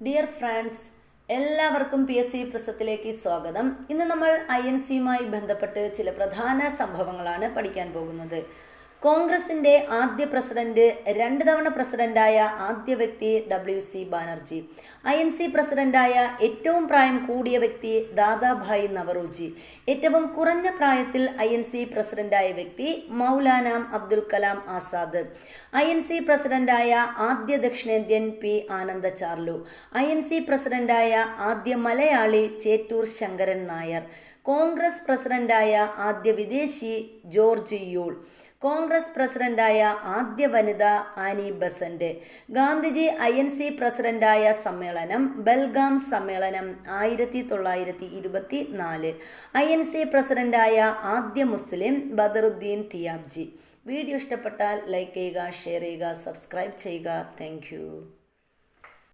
Dear friends എല്ലാവർക്കും P S C പ്രസത്തിലേക്ക് സ്വാഗതം. ഇന്ന് നമ്മൾ ഐ എൻ സിയുമായി ബന്ധപ്പെട്ട് ചില പ്രധാന സംഭവങ്ങളാണ് പഠിക്കാൻ പോകുന്നത്. കോൺഗ്രസിന്റെ ആദ്യ പ്രസിഡന്റ് രണ്ട് തവണ പ്രസിഡന്റായ ആദ്യ വ്യക്തി W C Banerjee. I N C പ്രസിഡന്റായ ഏറ്റവും പ്രായം കൂടിയ വ്യക്തി ദാദാഭായ് നവറോജി. ഏറ്റവും കുറഞ്ഞ പ്രായത്തിൽ ഐ എൻ സി പ്രസിഡന്റായ വ്യക്തി Maulana Abdul Kalam Azad. I N C പ്രസിഡന്റായ ആദ്യ ദക്ഷിണേന്ത്യൻ P Ananda Charlu. I N C പ്രസിഡന്റായ ആദ്യ മലയാളി ചേറ്റൂർ ശങ്കരൻ നായർ. കോൺഗ്രസ് പ്രസിഡന്റായ ആദ്യ വിദേശി ജോർജ് യൂൾ. കോൺഗ്രസ് പ്രസിഡന്റായ ആദ്യ വനിത Annie Besant Gandhiji I N C പ്രസിഡന്റായ സമ്മേളനം ബൽഗാം സമ്മേളനം ആയിരത്തി തൊള്ളായിരത്തി ഇരുപത്തി നാല് ഐ എൻ സി പ്രസിഡന്റായ ആദ്യ മുസ്ലിം ബദറുദ്ദീൻ തിയാബ്ജി. വീഡിയോ ഇഷ്ടപ്പെട്ടാൽ ലൈക്ക് ചെയ്യുക ഷെയർ ചെയ്യുക സബ്സ്ക്രൈബ് ചെയ്യുക. താങ്ക്